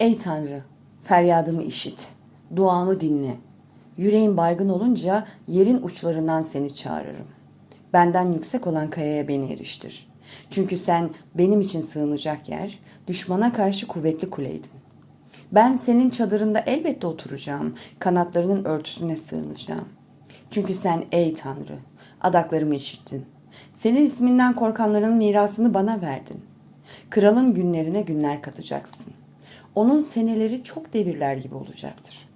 Ey Tanrı, feryadımı işit, duamı dinle. Yüreğim baygın olunca yerin uçlarından seni çağırırım. Benden yüksek olan kayaya beni eriştir. Çünkü sen benim için sığınacak yer, düşmana karşı kuvvetli kuleydin. Ben senin çadırında elbette oturacağım, kanatlarının örtüsüne sığınacağım. Çünkü sen ey Tanrı, adaklarımı işittin. Senin isminden korkanların mirasını bana verdin. Kralın günlerine günler katacaksın. Onun seneleri çok devirler gibi olacaktır.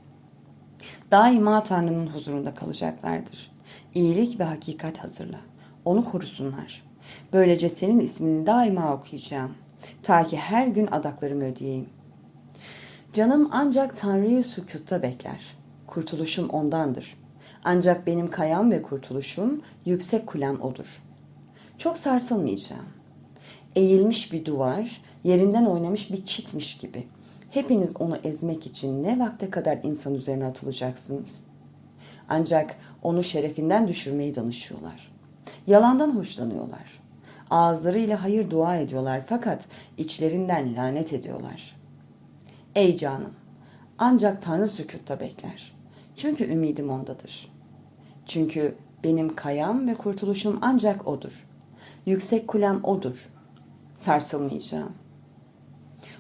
Daima Tanrı'nın huzurunda kalacaklardır. İyilik ve hakikat hazırla. Onu korusunlar. Böylece senin ismini daima okuyacağım. Ta ki her gün adaklarımı ödeyeyim. Canım ancak Tanrı'yı sükutta bekler. Kurtuluşum ondandır. Ancak benim kayam ve kurtuluşum yüksek kulem odur. Çok sarsılmayacağım. Eğilmiş bir duvar, yerinden oynamış bir çitmiş gibi. Hepiniz onu ezmek için ne vakte kadar insan üzerine atılacaksınız? Ancak onu şerefinden düşürmeyi danışıyorlar. Yalandan hoşlanıyorlar. Ağızlarıyla hayır dua ediyorlar fakat içlerinden lanet ediyorlar. Ey canım, ancak Tanrı sükutta bekler. Çünkü ümidim ondadır. Çünkü benim kayam ve kurtuluşum ancak odur. Yüksek kulem odur. Sarsılmayacağım.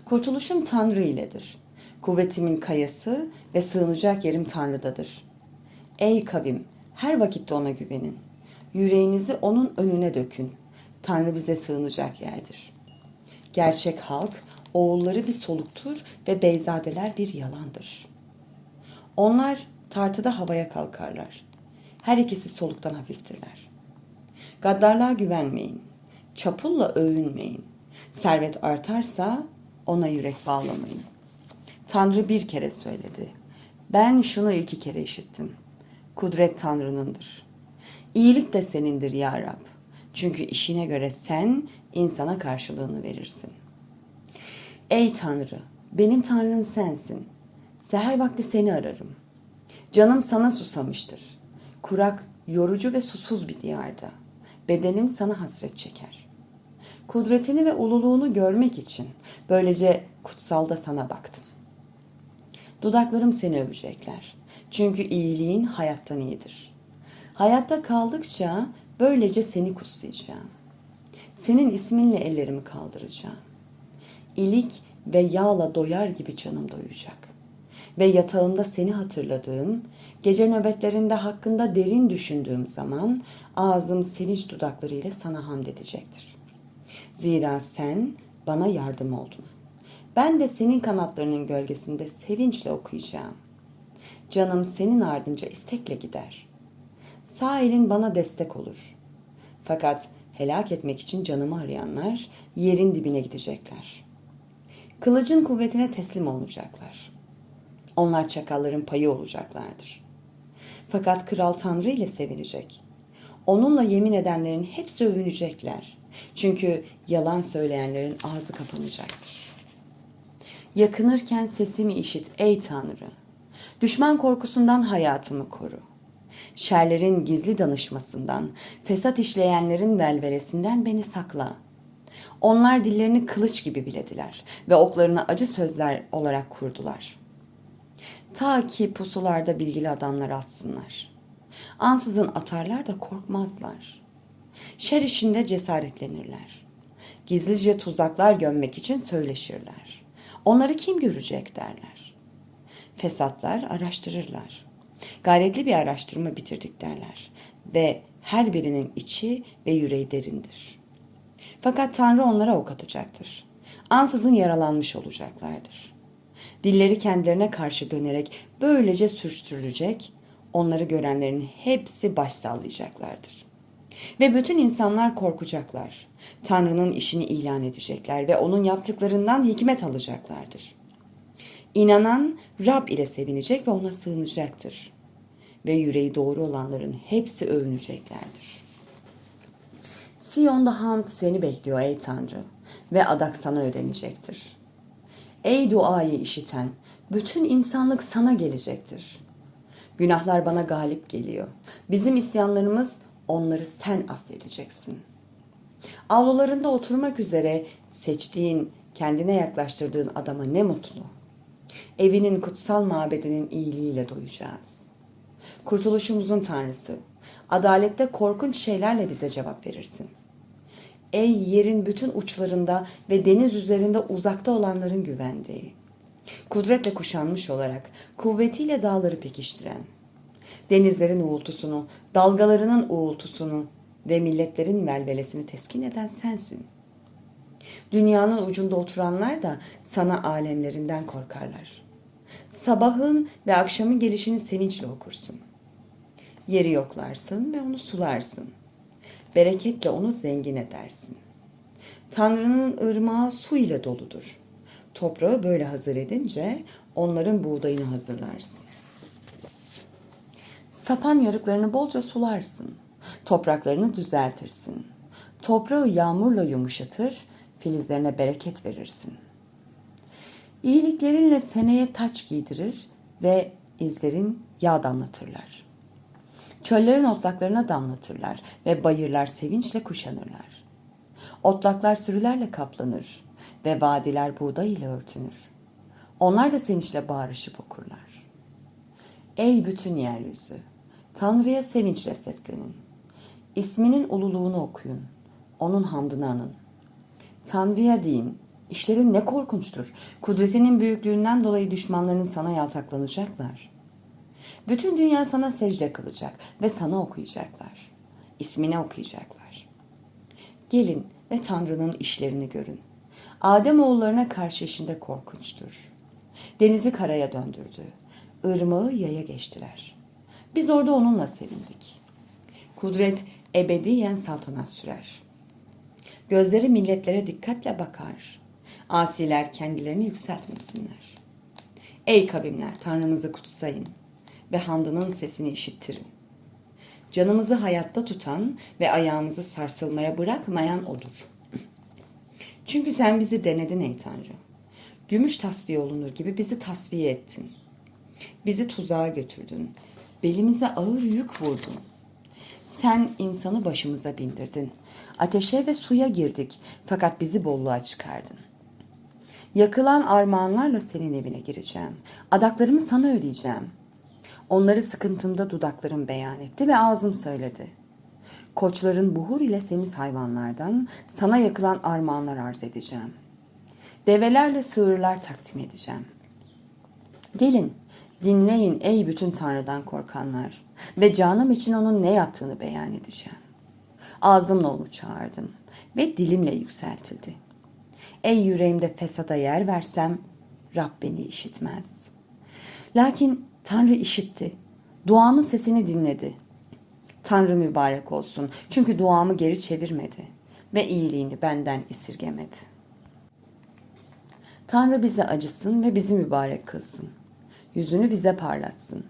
Kurtuluşum Tanrı iledir. Kuvvetimin kayası ve sığınacak yerim Tanrı'dadır. Ey kavim, her vakitte ona güvenin. Yüreğinizi onun önüne dökün. Tanrı bize sığınacak yerdir. Gerçek halk, oğulları bir soluktur ve beyzadeler bir yalandır. Onlar tartıda havaya kalkarlar. Her ikisi soluktan hafiftirler. Gaddarlığa güvenmeyin. Çapulla övünmeyin. Servet artarsa ona yürek bağlamayın. Tanrı bir kere söyledi. Ben şunu iki kere işittim. Kudret Tanrı'nındır. İyilik de senindir ya Rab. Çünkü işine göre sen insana karşılığını verirsin. Ey Tanrı, benim Tanrım sensin. Seher vakti seni ararım. Canım sana susamıştır. Kurak, yorucu ve susuz bir diyarda. Bedenim sana hasret çeker. Kudretini ve ululuğunu görmek için böylece kutsalda sana baktım. Dudaklarım seni övecekler. Çünkü iyiliğin hayattan iyidir. Hayatta kaldıkça böylece seni kutsayacağım. Senin isminle ellerimi kaldıracağım. İlik ve yağla doyar gibi canım doyacak. Ve yatağımda seni hatırladığım, gece nöbetlerinde hakkında derin düşündüğüm zaman ağzım sevinç dudaklarıyla sana hamd edecektir. Zira sen bana yardım oldun. Ben de senin kanatlarının gölgesinde sevinçle okuyacağım. Canım senin ardınca istekle gider. Sağ elin bana destek olur. Fakat helak etmek için canımı arayanlar yerin dibine gidecekler. Kılıcın kuvvetine teslim olacaklar. Onlar çakalların payı olacaklardır. Fakat kral Tanrı ile sevinecek. Onunla yemin edenlerin hepsi övünecekler. Çünkü yalan söyleyenlerin ağzı kapanacaktır. Yakınırken sesimi işit ey Tanrı. Düşman korkusundan hayatımı koru. Şerlerin gizli danışmasından, fesat işleyenlerin velvelesinden beni sakla. Onlar dillerini kılıç gibi bilediler ve oklarını acı sözler olarak kurdular. Ta ki pusularda bilgili adamlar atsınlar. Ansızın atarlar da korkmazlar. Şer işinde cesaretlenirler. Gizlice tuzaklar gömmek için söyleşirler. Onları kim görecek derler. Fesatlar araştırırlar. Gayretli bir araştırma bitirdik derler. Ve her birinin içi ve yüreği derindir. Fakat Tanrı onlara ok atacaktır. Ansızın yaralanmış olacaklardır. Dilleri kendilerine karşı dönerek böylece sürçtürülecek, onları görenlerin hepsi baş sallayacaklardır. Ve bütün insanlar korkacaklar. Tanrı'nın işini ilan edecekler ve onun yaptıklarından hikmet alacaklardır. İnanan Rab ile sevinecek ve ona sığınacaktır. Ve yüreği doğru olanların hepsi övüneceklerdir. Siyon'da hamd seni bekliyor ey Tanrı ve adak sana ödenecektir. Ey duayı işiten, bütün insanlık sana gelecektir. Günahlar bana galip geliyor. Bizim isyanlarımız onları sen affedeceksin. Avlularında oturmak üzere seçtiğin, kendine yaklaştırdığın adama ne mutlu. Evinin kutsal mabedinin iyiliğiyle doyacağız. Kurtuluşumuzun Tanrısı, adalette korkunç şeylerle bize cevap verirsin. Ey yerin bütün uçlarında ve deniz üzerinde uzakta olanların güvendiği, kudretle kuşanmış olarak kuvvetiyle dağları pekiştiren, denizlerin uğultusunu, dalgalarının uğultusunu ve milletlerin velvelesini teskin eden sensin. Dünyanın ucunda oturanlar da sana alemlerinden korkarlar. Sabahın ve akşamın gelişini sevinçle okursun. Yeri yoklarsın ve onu sularsın. Bereketle onu zengin edersin. Tanrı'nın ırmağı su ile doludur. Toprağı böyle hazır edince onların buğdayını hazırlarsın. Sapan yarıklarını bolca sularsın. Topraklarını düzeltirsin. Toprağı yağmurla yumuşatır, filizlerine bereket verirsin. İyiliklerinle seneye taç giydirir ve izlerin yağ damlatırlar. Çöllerin otlaklarına damlatırlar ve bayırlar sevinçle kuşanırlar. Otlaklar sürülerle kaplanır ve vadiler buğday ile örtünür. Onlar da sevinçle bağırışıp okurlar. Ey bütün yeryüzü! Tanrı'ya sevinçle seslenin. İsminin ululuğunu okuyun. Onun hamdını anın. Tanrı'ya deyin. İşlerin ne korkunçtur. Kudretinin büyüklüğünden dolayı düşmanların sana yaltaklanacaklar. Bütün dünya sana secde kılacak ve sana okuyacaklar. İsmini okuyacaklar. Gelin ve Tanrı'nın işlerini görün. Adem oğullarına karşı işinde korkunçtur. Denizi karaya döndürdü. Irmağı yaya geçtiler. Biz orada onunla sevindik. Kudret ebediyen saltanat sürer. Gözleri milletlere dikkatle bakar. Asiler kendilerini yükseltmesinler. Ey kavimler Tanrımızı kutsayın ve hamdının sesini işittirin. Canımızı hayatta tutan ve ayağımızı sarsılmaya bırakmayan odur. Çünkü sen bizi denedin ey Tanrı. Gümüş tasfiye olunur gibi bizi tasfiye ettin. Bizi tuzağa götürdün. Belimize ağır yük vurdun. Sen insanı başımıza bindirdin. Ateşe ve suya girdik fakat bizi bolluğa çıkardın. Yakılan armağanlarla senin evine gireceğim. Adaklarımı sana ödeyeceğim. Onları sıkıntımda dudaklarım beyan etti ve ağzım söyledi. Koçların buhur ile semiz hayvanlardan sana yakılan armağanlar arz edeceğim. Develerle sığırlar takdim edeceğim. Gelin, dinleyin ey bütün Tanrı'dan korkanlar ve canım için onun ne yaptığını beyan edeceğim. Ağzımla onu çağırdım ve dilimle yükseltildi. Ey yüreğimde fesada yer versem Rab beni işitmez. Lakin Tanrı işitti. Duamın sesini dinledi. Tanrı mübarek olsun. Çünkü duamı geri çevirmedi ve iyiliğini benden esirgemedi. Tanrı bize acısın ve bizi mübarek kılsın. Yüzünü bize parlatsın.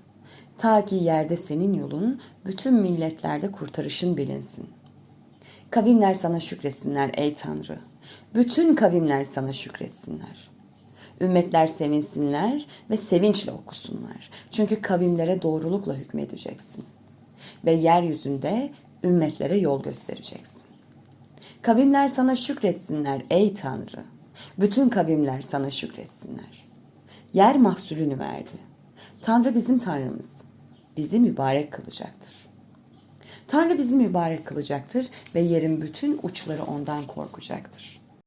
Ta ki yerde senin yolun, bütün milletlerde kurtarışın bilinsin. Kavimler sana şükretsinler ey Tanrı. Bütün kavimler sana şükretsinler. Ümmetler sevinsinler ve sevinçle okusunlar. Çünkü kavimlere doğrulukla hükmedeceksin. Ve yeryüzünde ümmetlere yol göstereceksin. Kavimler sana şükretsinler ey Tanrı. Bütün kavimler sana şükretsinler. Yer mahsulünü verdi. Tanrı bizim Tanrımız. Bizi mübarek kılacaktır. Tanrı bizi mübarek kılacaktır ve yerin bütün uçları ondan korkacaktır.